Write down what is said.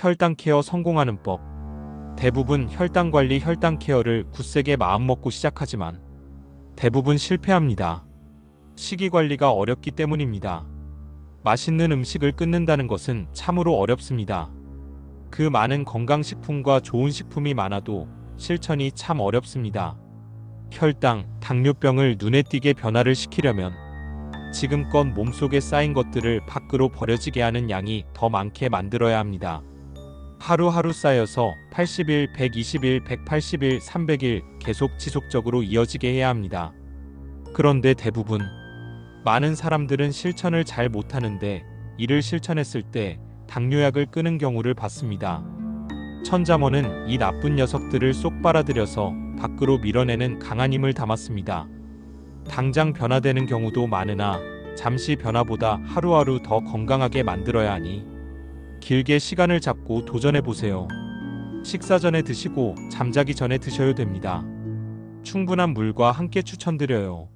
혈당 케어 성공하는 법. 대부분 혈당 관리 혈당 케어를 굳세게 마음먹고 시작하지만 대부분 실패합니다. 식이 관리가 어렵기 때문입니다. 맛있는 음식을 끊는다는 것은 참으로 어렵습니다. 그 많은 건강식품과 좋은 식품이 많아도 실천이 참 어렵습니다. 혈당, 당뇨병을 눈에 띄게 변화를 시키려면 지금껏 몸속에 쌓인 것들을 밖으로 버려지게 하는 양이 더 많게 만들어야 합니다. 하루하루 쌓여서 80일, 120일, 180일, 300일 계속 지속적으로 이어지게 해야 합니다. 그런데 대부분 많은 사람들은 실천을 잘 못하는데 이를 실천했을 때 당뇨약을 끊은 경우를 봤습니다. 천자모는 이 나쁜 녀석들을 쏙 빨아들여서 밖으로 밀어내는 강한 힘을 담았습니다. 당장 변화되는 경우도 많으나 잠시 변화보다 하루하루 더 건강하게 만들어야 하니 길게 시간을 잡고 도전해 보세요. 식사 전에 드시고 잠자기 전에 드셔야 됩니다. 충분한 물과 함께 추천드려요.